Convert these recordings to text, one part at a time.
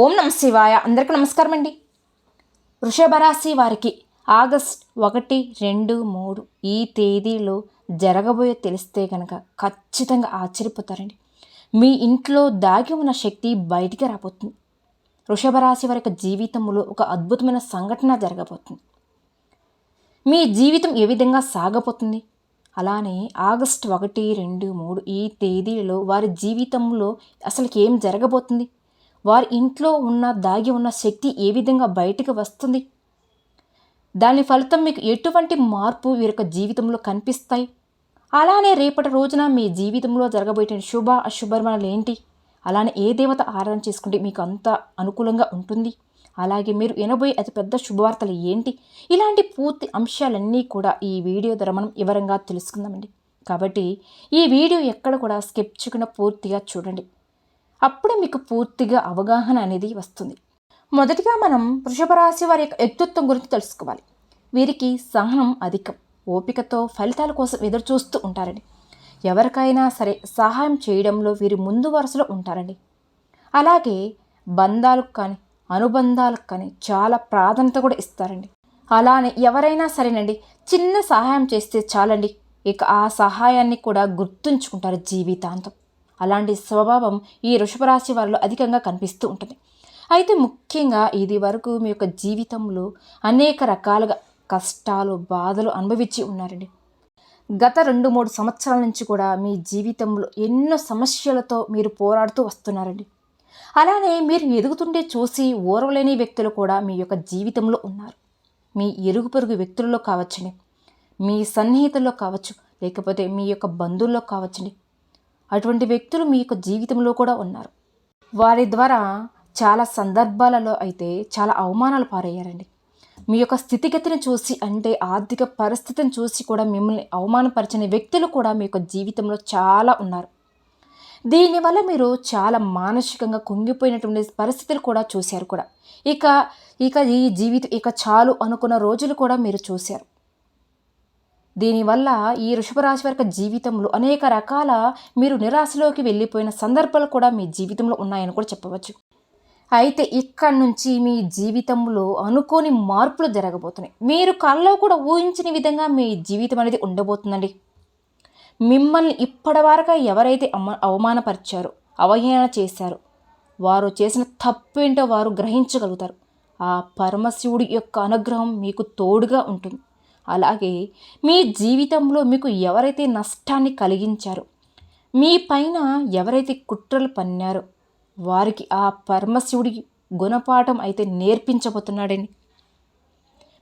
ఓం నమ శివాయ. అందరికీ నమస్కారం అండి. వృషభ రాశి వారికి ఆగస్ట్ ఒకటి రెండు మూడు ఈ తేదీలో జరగబోయే తెలిస్తే కనుక ఖచ్చితంగా ఆశ్చర్యపోతారండి. మీ ఇంట్లో దాగి ఉన్న శక్తి బయటికి రాబోతుంది. వృషభ రాశి వారి జీవితంలో ఒక అద్భుతమైన సంఘటన జరగబోతుంది. మీ జీవితం ఏ విధంగా సాగబోతుంది? అలానే ఆగస్ట్ ఒకటి రెండు మూడు ఈ తేదీలో వారి జీవితంలో అసలుకి ఏం జరగబోతుంది? వారి ఇంట్లో ఉన్న దాగి ఉన్న శక్తి ఏ విధంగా బయటకు వస్తుంది? దాని ఫలితం మీకు ఎటువంటి మార్పు వీరి యొక్క జీవితంలో కనిపిస్తాయి? అలానే రేపటి రోజున మీ జీవితంలో జరగబోయే శుభ అశుభర్మణలు ఏంటి? అలానే ఏ దేవత ఆరాధన చేసుకుంటే మీకు అంత అనుకూలంగా ఉంటుంది? అలాగే మీరు వినబోయే అతిపెద్ద శుభవార్తలు ఏంటి? ఇలాంటి పూర్తి అంశాలన్నీ కూడా ఈ వీడియో ద్వారా మనం వివరంగా తెలుసుకుందామండి. కాబట్టి ఈ వీడియో ఎక్కడ కూడా స్కిప్ చేయకుండా పూర్తిగా చూడండి. అప్పుడే మీకు పూర్తిగా అవగాహన అనేది వస్తుంది. మొదటిగా మనం వృషభరాశి వారి యొక్క వ్యక్తిత్వం గురించి తెలుసుకోవాలి. వీరికి సహనం అధికం. ఓపికతో ఫలితాల కోసం ఎదురు చూస్తూ ఉంటారండి. ఎవరికైనా సరే సహాయం చేయడంలో వీరు ముందు వరుసలో ఉంటారండి. అలాగే బంధాలకు కానీ అనుబంధాలకు కానీ చాలా ప్రాధాన్యత కూడా ఇస్తారండి. అలానే ఎవరైనా సరేనండి చిన్న సహాయం చేస్తే చాలండి. ఇక ఆ సహాయాన్ని కూడా గుర్తుంచుకుంటారు జీవితాంతం. అలాంటి స్వభావం ఈ వృషభరాశి వారిలో అధికంగా కనిపిస్తూ ఉంటుంది. అయితే ముఖ్యంగా ఇది వరకు మీ యొక్క జీవితంలో అనేక రకాలుగా కష్టాలు బాధలు అనుభవించి ఉన్నారండి. గత రెండు మూడు సంవత్సరాల నుంచి కూడా మీ జీవితంలో ఎన్నో సమస్యలతో మీరు పోరాడుతూ వస్తున్నారండి. అలానే మీరు ఎదుగుతుండే చూసి ఓర్వలేని వ్యక్తులు కూడా మీ యొక్క జీవితంలో ఉన్నారు. మీ ఎరుగు పొరుగు వ్యక్తుల్లో కావచ్చండి. మీ సన్నిహితుల్లో కావచ్చు లేకపోతే మీ యొక్క బంధువుల్లో కావచ్చండి. అటువంటి వ్యక్తులు మీ యొక్క జీవితంలో కూడా ఉన్నారు. వారి ద్వారా చాలా సందర్భాలలో అయితే చాలా అవమానాలు పారయ్యారండి. మీ యొక్క స్థితిగతిని చూసి అంటే ఆర్థిక పరిస్థితిని చూసి కూడా మిమ్మల్ని అవమానపరిచిన వ్యక్తులు కూడా మీ యొక్క జీవితంలో చాలా ఉన్నారు. దీనివల్ల మీరు చాలా మానసికంగా కుంగిపోయినటువంటి పరిస్థితులు కూడా చూశారు కూడా. ఇక ఇక ఈ జీవితం ఇక చాలు అనుకున్న రోజులు కూడా మీరు చూశారు. దీనివల్ల ఈ వృషభరాశి వారి జీవితంలో అనేక రకాల మీరు నిరాశలోకి వెళ్ళిపోయిన సందర్భాలు కూడా మీ జీవితంలో ఉన్నాయని కూడా చెప్పవచ్చు. అయితే ఇక్కడి నుంచి మీ జీవితంలో అనుకోని మార్పులు జరగబోతున్నాయి. మీరు కళ్ళలో కూడా ఊహించిన విధంగా మీ జీవితం అనేది ఉండబోతుందండి. మిమ్మల్ని ఇప్పటివరకు ఎవరైతే అమ అవమానపరిచారో అవహేళన చేశారో వారు చేసిన తప్పేంటో వారు గ్రహించగలుగుతారు. ఆ పరమశివుడి యొక్క అనుగ్రహం మీకు తోడుగా ఉంటుంది. అలాగే మీ జీవితంలో మీకు ఎవరైతే నష్టాన్ని కలిగించారో మీ పైన ఎవరైతే కుట్రలు పన్నారో వారికి ఆ పరమశివుడి గుణపాఠం అయితే నేర్పించబోతున్నాడని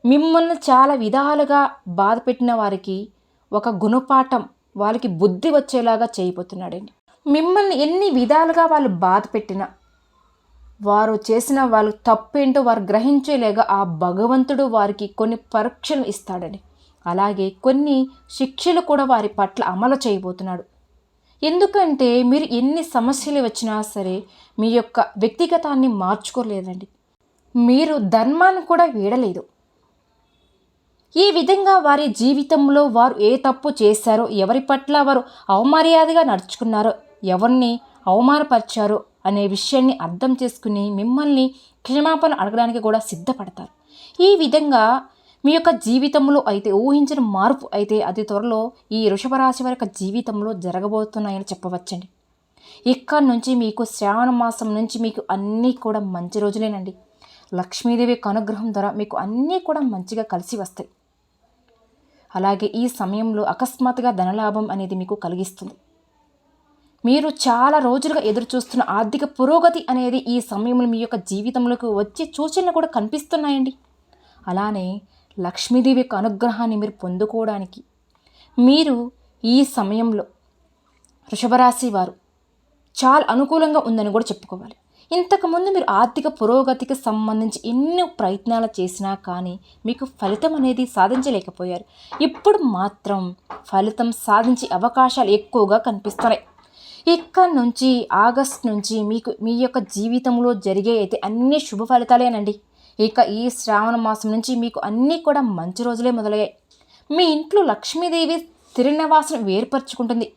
మిమ్మల్ని చాలా విధాలుగా బాధ పెట్టిన వారికి ఒక గుణపాఠం వాళ్ళకి బుద్ధి వచ్చేలాగా చేయబోతున్నాడండి. మిమ్మల్ని ఎన్ని విధాలుగా వాళ్ళు బాధ పెట్టినా వారు చేసిన వాళ్ళు తప్పేంటో వారు గ్రహించేలేగా ఆ భగవంతుడు వారికి కొన్ని పరీక్షలు ఇస్తాడని. అలాగే కొన్ని శిక్షలు కూడా వారి పట్ల అమలు చేయబోతున్నాడు. ఎందుకంటే మీరు ఎన్ని సమస్యలు వచ్చినా సరే మీ యొక్క వ్యక్తిగతాన్ని మార్చుకోలేదండి. మీరు ధర్మాన్ని కూడా వీడలేదు. ఈ విధంగా వారి జీవితంలో వారు ఏ తప్పు చేశారో ఎవరి పట్ల వారు అవమర్యాదగా నడుచుకున్నారో ఎవరిని అవమానపరిచారో అనే విషయాన్ని అర్థం చేసుకుని మిమ్మల్ని క్షమాపణ అడగడానికి కూడా సిద్ధపడతారు. ఈ విధంగా మీ యొక్క జీవితంలో అయితే ఊహించిన మార్పు అయితే అతి త్వరలో ఈ వృషభరాశి వారి యొక్క జీవితంలో జరగబోతున్నాయని చెప్పవచ్చండి. ఇక్కడ నుంచి మీకు శ్రావణ మాసం నుంచి మీకు అన్నీ కూడా మంచి రోజులేనండి. లక్ష్మీదేవి యొక్క అనుగ్రహం ద్వారా మీకు అన్నీ కూడా మంచిగా కలిసి వస్తాయి. అలాగే ఈ సమయంలో అకస్మాత్తుగా ధనలాభం అనేది మీకు కలిగిస్తుంది. మీరు చాలా రోజులుగా ఎదురు చూస్తున్న ఆర్థిక పురోగతి అనేది ఈ సమయంలో మీ యొక్క జీవితంలోకి వచ్చే సూచనలు కూడా కనిపిస్తున్నాయండి. అలానే లక్ష్మీదేవి యొక్క అనుగ్రహాన్ని మీరు పొందుకోవడానికి మీరు ఈ సమయంలో వృషభరాశి వారు చాలా అనుకూలంగా ఉందని కూడా చెప్పుకోవాలి. ఇంతకుముందు మీరు ఆర్థిక పురోగతికి సంబంధించి ఎన్నో ప్రయత్నాలు చేసినా కానీ మీకు ఫలితం అనేది సాధించలేకపోయారు. ఇప్పుడు మాత్రం ఫలితం సాధించే అవకాశాలు ఎక్కువగా కనిపిస్తున్నాయి. ఇక్కడ నుంచి ఆగస్ట్ నుంచి మీకు మీ యొక్క జీవితంలో జరిగే అయితే అన్ని శుభ ఫలితాలేనండి. ఇక ఈ శ్రావణ మాసం నుంచి మీకు అన్నీ కూడా మంచి రోజులే మొదలయ్యాయి. మీ ఇంట్లో లక్ష్మీదేవి తిరునివాసను ఏర్పరచుకుంటుంది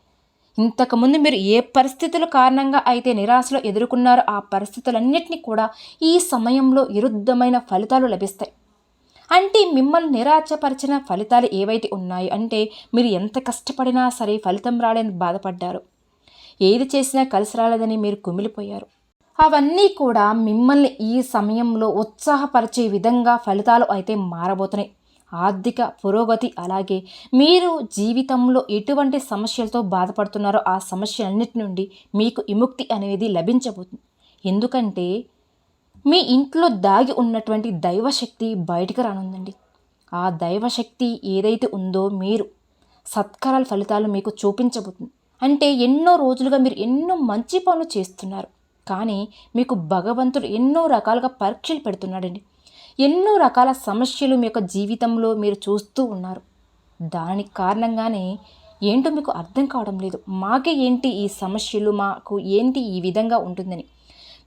ఇంతకుముందు మీరు ఏ పరిస్థితుల కారణంగా అయితే నిరాశలో ఎదుర్కొన్నారో ఆ పరిస్థితులన్నింటినీ కూడా ఈ సమయంలో విరుద్ధమైన ఫలితాలు లభిస్తాయి. అంటే మిమ్మల్ని నిరాశపరిచిన ఫలితాలు ఏవైతే ఉన్నాయో అంటే మీరు ఎంత కష్టపడినా సరే ఫలితం రాలేని బాధపడ్డారు. ఏది చేసినా కలిసి రాలేదని మీరు కుమిలిపోయారు. అవన్నీ కూడా మిమ్మల్ని ఈ సమయంలో ఉత్సాహపరిచే విధంగా ఫలితాలు అయితే మారబోతున్నాయి. ఆర్థిక పురోగతి అలాగే మీరు జీవితంలో ఎటువంటి సమస్యలతో బాధపడుతున్నారో ఆ సమస్యలన్నిటి నుండి మీకు విముక్తి అనేది లభించబోతుంది. ఎందుకంటే మీ ఇంట్లో దాగి ఉన్నటువంటి దైవశక్తి బయటకు రానుందండి. ఆ దైవశక్తి ఏదైతే ఉందో మీరు సత్కారాల ఫలితాలు మీకు చూపించబోతుంది. అంటే ఎన్నో రోజులుగా మీరు ఎన్నో మంచి పనులు చేస్తున్నారు. కానీ మీకు భగవంతుడు ఎన్నో రకాలుగా పరీక్షలు పెడుతున్నాడండి. ఎన్నో రకాల సమస్యలు మీ యొక్క జీవితంలో మీరు చూస్తూ ఉన్నారు. దానికి కారణంగానే ఏంటో మీకు అర్థం కావడం లేదు. మాకే ఏంటి ఈ సమస్యలు? మాకు ఏంటి ఈ విధంగా ఉంటుందని.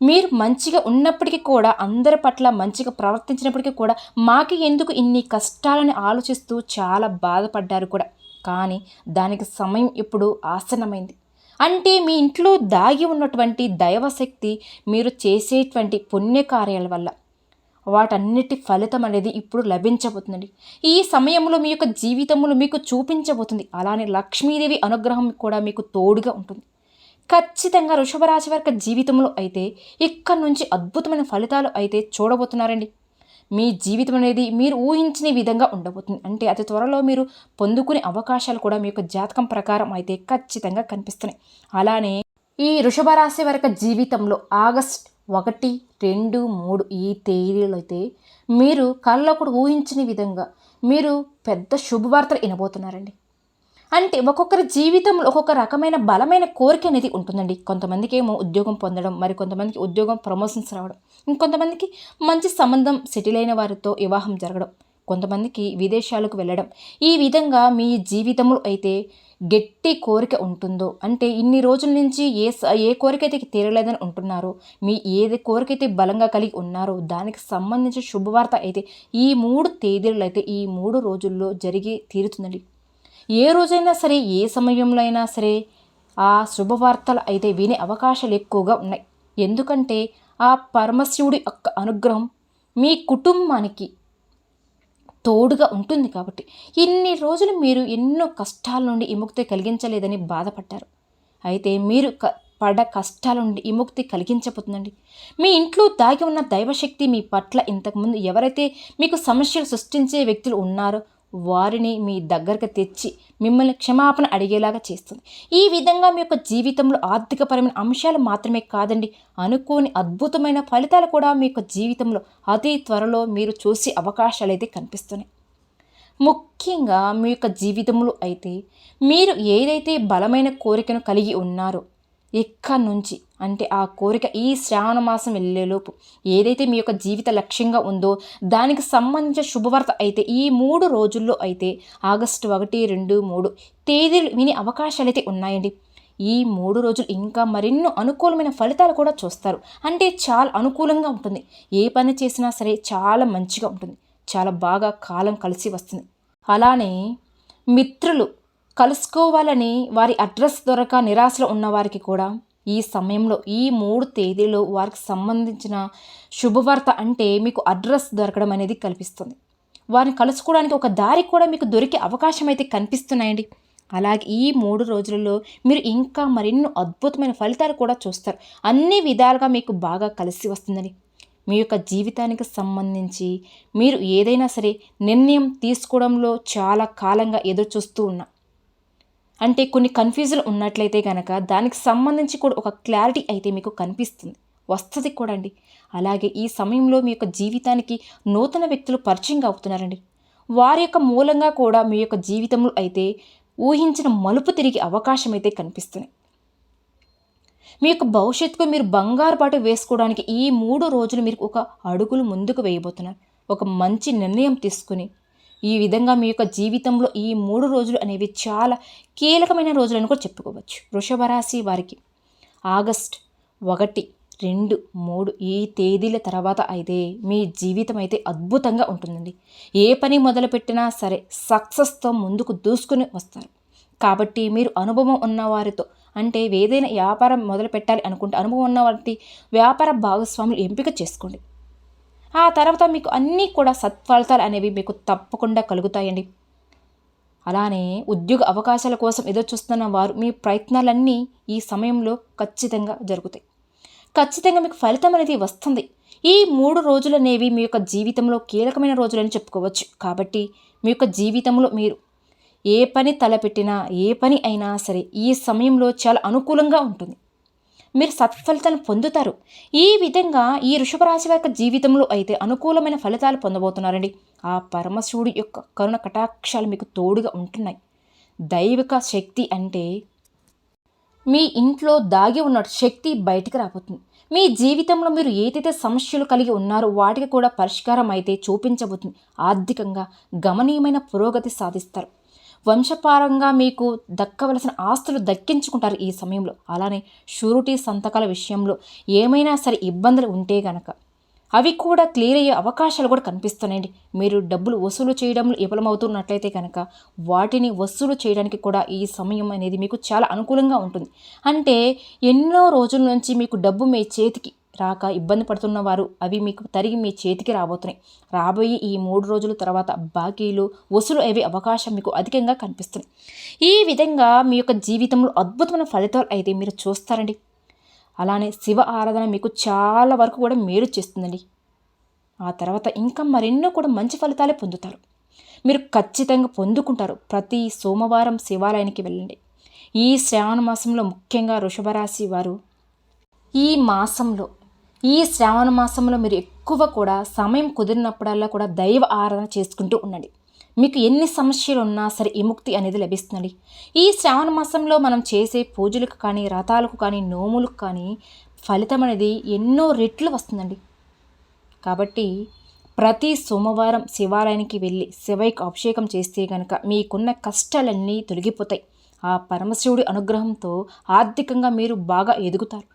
మీరు మంచిగా ఉన్నప్పటికీ కూడా అందరి పట్ల మంచిగా ప్రవర్తించినప్పటికీ కూడా మాకు ఎందుకు ఇన్ని కష్టాలని ఆలోచిస్తూ చాలా బాధపడ్డారు కూడా? కానీ దానికి సమయం ఇప్పుడు ఆసనమైంది అంటే మీ ఇంట్లో దాగి ఉన్నటువంటి దైవశక్తి మీరు చేసేటువంటి పుణ్యకార్యాల వల్ల. వాటన్నిటి ఫలితం అనేది ఇప్పుడు లభించబోతుందండి. ఈ సమయంలో మీ యొక్క జీవితంలో మీకు చూపించబోతుంది. అలానే లక్ష్మీదేవి అనుగ్రహం కూడా మీకు తోడుగా ఉంటుంది. ఖచ్చితంగా వృషభరాశి వారి జీవితంలో అయితే ఇక్కడి నుంచి అద్భుతమైన ఫలితాలు అయితే చూడబోతున్నారండి. మీ జీవితం అనేది మీరు ఊహించిన విధంగా ఉండబోతుంది. అంటే అతి త్వరలో మీరు పొందుకునే అవకాశాలు కూడా మీ యొక్క జాతకం ప్రకారం అయితే ఖచ్చితంగా కనిపిస్తున్నాయి. అలానే ఈ వృషభరాశి వరకు జీవితంలో ఆగస్ట్ ఒకటి రెండు మూడు ఈ తేదీలో అయితే మీరు కళ్ళలో కూడా ఊహించిన విధంగా మీరు పెద్ద శుభవార్తలు వినబోతున్నారండి. అంటే ఒక్కొక్కరి జీవితంలో ఒక్కొక్క రకమైన బలమైన కోరిక అనేది ఉంటుందండి. కొంతమందికి ఏమో ఉద్యోగం పొందడం మరి కొంతమందికి ఉద్యోగం ప్రమోషన్స్ రావడం ఇంకొంతమందికి మంచి సంబంధం సెటిల్ అయిన వారితో వివాహం జరగడం కొంతమందికి విదేశాలకు వెళ్ళడం. ఈ విధంగా మీ జీవితంలో అయితే గట్టి కోరిక ఉంటుందో అంటే ఇన్ని రోజుల నుంచి ఏ ఏ కోరిక అయితే తీరలేదని ఉంటున్నారో మీ ఏది కోరిక అయితే బలంగా కలిగి ఉన్నారో దానికి సంబంధించిన శుభవార్త అయితే ఈ మూడు తేదీలు అయితే ఈ మూడు రోజుల్లో జరిగి తీరుతుందండి. ఏ రోజైనా సరే ఏ సమయంలో అయినా సరే ఆ శుభవార్తలు అయితే వినే అవకాశాలు ఎక్కువగా ఉన్నాయి. ఎందుకంటే ఆ పరమశివుడి యొక్క అనుగ్రహం మీ కుటుంబానికి తోడుగా ఉంటుంది కాబట్టి. ఇన్ని రోజులు మీరు ఎన్నో కష్టాల నుండి విముక్తి కలిగించలేదని బాధపడ్డారు. అయితే మీరు క పడ్డ కష్టాల నుండి విముక్తి కలిగించబోతుందండి. మీ ఇంట్లో దాగి ఉన్న దైవశక్తి మీ పట్ల ఇంతకుముందు ఎవరైతే మీకు సమస్యలు సృష్టించే వ్యక్తులు ఉన్నారో వారిని మీ దగ్గరకు తెచ్చి మిమ్మల్ని క్షమాపణ అడిగేలాగా చేస్తుంది. ఈ విధంగా మీ యొక్క జీవితంలో ఆర్థికపరమైన అంశాలు మాత్రమే కాదండి అనుకోని అద్భుతమైన ఫలితాలు కూడా మీ యొక్క జీవితంలో అతి త్వరలో మీరు చూసే అవకాశాలు అయితే కనిపిస్తున్నాయి. ముఖ్యంగా మీ యొక్క జీవితంలో అయితే మీరు ఏదైతే బలమైన కోరికను కలిగి ఉన్నారో ఎక్కడి నుంచి అంటే ఆ కోరిక ఈ శ్రావణ మాసం వెళ్ళేలోపు ఏదైతే మీ యొక్క జీవిత లక్ష్యంగా ఉందో దానికి సంబంధించిన శుభవార్త అయితే ఈ మూడు రోజుల్లో అయితే ఆగస్టు ఒకటి రెండు మూడు తేదీలు విని అవకాశాలు అయితే ఉన్నాయండి. ఈ మూడు రోజులు ఇంకా మరెన్నో అనుకూలమైన ఫలితాలు కూడా చూస్తారు. అంటే చాలా అనుకూలంగా ఉంటుంది. ఏ పని చేసినా సరే చాలా మంచిగా ఉంటుంది. చాలా బాగా కాలం కలిసి వస్తుంది. అలానే మిత్రులు కలుసుకోవాలని వారి అడ్రస్ దొరక నిరాశలో ఉన్నవారికి కూడా ఈ సమయంలో ఈ మూడు తేదీలో వారికి సంబంధించిన శుభవార్త అంటే మీకు అడ్రస్ దొరకడం అనేది కల్పిస్తుంది. వారిని కలుసుకోవడానికి ఒక దారి కూడా మీకు దొరికే అవకాశం అయితే కనిపిస్తున్నాయండి. అలాగే ఈ మూడు రోజులలో మీరు ఇంకా మరెన్నో అద్భుతమైన ఫలితాలు కూడా చూస్తారు. అన్ని విధాలుగా మీకు బాగా కలిసి వస్తుందని. మీ యొక్క జీవితానికి సంబంధించి మీరు ఏదైనా సరే నిర్ణయం తీసుకోవడంలో చాలా కాలంగా ఎదురు చూస్తూ ఉన్నా అంటే కొన్ని కన్ఫ్యూజన్ ఉన్నట్లయితే కనుక దానికి సంబంధించి కూడా ఒక క్లారిటీ అయితే మీకు కనిపిస్తుంది. వస్తుంది కూడా అండి. అలాగే ఈ సమయంలో మీ యొక్క జీవితానికి నూతన వ్యక్తులు పరిచయం అవుతున్నారండి. వారి యొక్క మూలంగా కూడా మీ యొక్క జీవితంలో అయితే ఊహించిన మలుపు తిరిగి అవకాశం అయితే కనిపిస్తుంది. మీ యొక్క భవిష్యత్తుకు మీరు బంగారు పాటు వేసుకోవడానికి ఈ మూడు రోజులు మీరు ఒక అడుగులు ముందుకు వేయబోతున్నారు. ఒక మంచి నిర్ణయం తీసుకుని ఈ విధంగా మీ యొక్క జీవితంలో ఈ మూడు రోజులు అనేవి చాలా కీలకమైన రోజులను కూడా చెప్పుకోవచ్చు. వృషభ రాశి వారికి ఆగస్ట్ ఒకటి రెండు మూడు ఈ తేదీల తర్వాత అయితే మీ జీవితం అయితే అద్భుతంగా ఉంటుందండి. ఏ పని మొదలుపెట్టినా సరే సక్సెస్తో ముందుకు దూసుకుని వస్తారు. కాబట్టి మీరు అనుభవం ఉన్నవారితో అంటే ఏదైనా వ్యాపారం మొదలు పెట్టాలి అనుకుంటే అనుభవం ఉన్న వారి వ్యాపార భాగస్వాములు ఎంపిక చేసుకోండి. ఆ తర్వాత మీకు అన్నీ కూడా సత్ఫలితాలు అనేవి మీకు తప్పకుండా కలుగుతాయండి. అలానే ఉద్యోగ అవకాశాల కోసం ఎదురు చూస్తున్న వారు మీ ప్రయత్నాలన్నీ ఈ సమయంలో ఖచ్చితంగా జరుగుతాయి. ఖచ్చితంగా మీకు ఫలితం అనేది వస్తుంది. ఈ మూడు రోజులు అనేవి మీ యొక్క జీవితంలో కీలకమైన రోజులని చెప్పుకోవచ్చు. కాబట్టి మీ యొక్క జీవితంలో మీరు ఏ పని తలపెట్టినా ఏ పని అయినా సరే ఈ సమయంలో చాలా అనుకూలంగా ఉంటుంది. మీరు సత్ఫలితాలను పొందుతారు. ఈ విధంగా ఈ వృషభ రాశి వారి యొక్క జీవితంలో అయితే అనుకూలమైన ఫలితాలు పొందబోతున్నారండి. ఆ పరమశివుడి యొక్క కరుణ కటాక్షాలు మీకు తోడుగా ఉంటున్నాయి. దైవిక శక్తి అంటే మీ ఇంట్లో దాగి ఉన్న శక్తి బయటికి రాబోతుంది. మీ జీవితంలో మీరు ఏదైతే సమస్యలు కలిగి ఉన్నారో వాటికి కూడా పరిష్కారం అయితే చూపించబోతుంది. ఆర్థికంగా గమనీయమైన పురోగతి సాధిస్తారు. వంశపారంగా మీకు దక్కవలసిన ఆస్తులు దక్కించుకుంటారు ఈ సమయంలో. అలానే షూరిటీ సంతకాల విషయంలో ఏమైనా సరే ఇబ్బందులు ఉంటే గనక అవి కూడా క్లియర్ అయ్యే అవకాశాలు కూడా కనిపిస్తున్నాయండి. మీరు డబ్బులు వసూలు చేయడంలో విఫలమవుతున్నట్లయితే కనుక వాటిని వసూలు చేయడానికి కూడా ఈ సమయం అనేది మీకు చాలా అనుకూలంగా ఉంటుంది. అంటే ఎన్నో రోజుల నుంచి మీకు డబ్బు మీ చేతికి రాక ఇబ్బంది పడుతున్న వారు అవి మీకు తరిగి మీ చేతికి రాబోతున్నాయి. రాబోయే ఈ మూడు రోజుల తర్వాత బాకీలు వసూలు అయ్యే అవకాశం మీకు అధికంగా కనిపిస్తుంది. ఈ విధంగా మీ యొక్క జీవితంలో అద్భుతమైన ఫలితాలు అయితే మీరు చూస్తారండి. అలానే శివ ఆరాధన మీకు చాలా వరకు కూడా మేలు చేస్తుందండి. ఆ తర్వాత ఇంకా మరెన్నో కూడా మంచి ఫలితాలే పొందుతారు. మీరు ఖచ్చితంగా పొందుకుంటారు. ప్రతి సోమవారం శివాలయానికి వెళ్ళండి. ఈ శ్రావణ మాసంలో ముఖ్యంగా వృషభరాశి వారు ఈ మాసంలో ఈ శ్రావణ మాసంలో మీరు ఎక్కువ కూడా సమయం కుదిరినప్పుడల్లా కూడా దైవ ఆరాధన చేసుకుంటూ ఉండండి. మీకు ఎన్ని సమస్యలు ఉన్నా సరే విముక్తి అనేది లభిస్తుంది ఈ శ్రావణ మాసంలో మనం చేసే పూజలకు కానీ రథాలకు కానీ నోములకు కానీ ఫలితం అనేది ఎన్నో రెట్లు వస్తుందండి. కాబట్టి ప్రతి సోమవారం శివాలయానికి వెళ్ళి శివైకి అభిషేకం చేస్తే కనుక మీకున్న కష్టాలన్నీ తొలగిపోతాయి. ఆ పరమశివుడి అనుగ్రహంతో ఆర్థికంగా మీరు బాగా ఎదుగుతారు.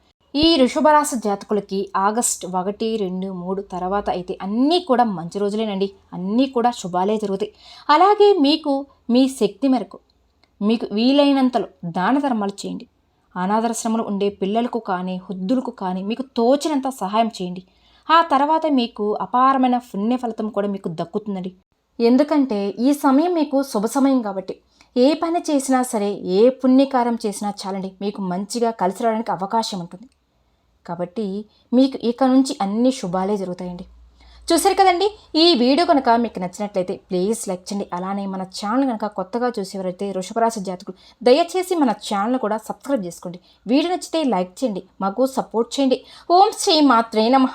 ఈ వృషభరాశి జాతకులకి ఆగస్ట్ ఒకటి రెండు మూడు తర్వాత అయితే అన్నీ కూడా మంచి రోజులేనండి. అన్నీ కూడా శుభాలే జరుగుతాయి. అలాగే మీకు మీ శక్తి మేరకు మీకు వీలైనంతలో దాన ధర్మాలు చేయండి. అనాథాశ్రమంలో ఉండే పిల్లలకు కానీ హుద్దులకు కానీ మీకు తోచినంత సహాయం చేయండి. ఆ తర్వాత మీకు అపారమైన పుణ్య ఫలితం కూడా మీకు దక్కుతుందండి. ఎందుకంటే ఈ సమయం మీకు శుభ సమయం కాబట్టి ఏ పని చేసినా సరే ఏ పుణ్యకారం చేసినా చాలండి మీకు మంచిగా కలిసి రావడానికి అవకాశం ఉంటుంది. కాబట్టి మీకు ఇక నుంచి అన్ని శుభాలే జరుగుతాయండి. చూసారు కదండి? ఈ వీడియో కనుక మీకు నచ్చినట్లయితే ప్లీజ్ లైక్ చేయండి. అలానే మన ఛానల్ కనుక కొత్తగా చూసేవారైతే వృషభరాశి జాతకులు దయచేసి మన ఛానల్ కూడా సబ్స్క్రైబ్ చేసుకోండి. వీడియో నచ్చితే లైక్ చేయండి. మాకు సపోర్ట్ చేయండి. ఓం శ్రీ మాత్రే నమ.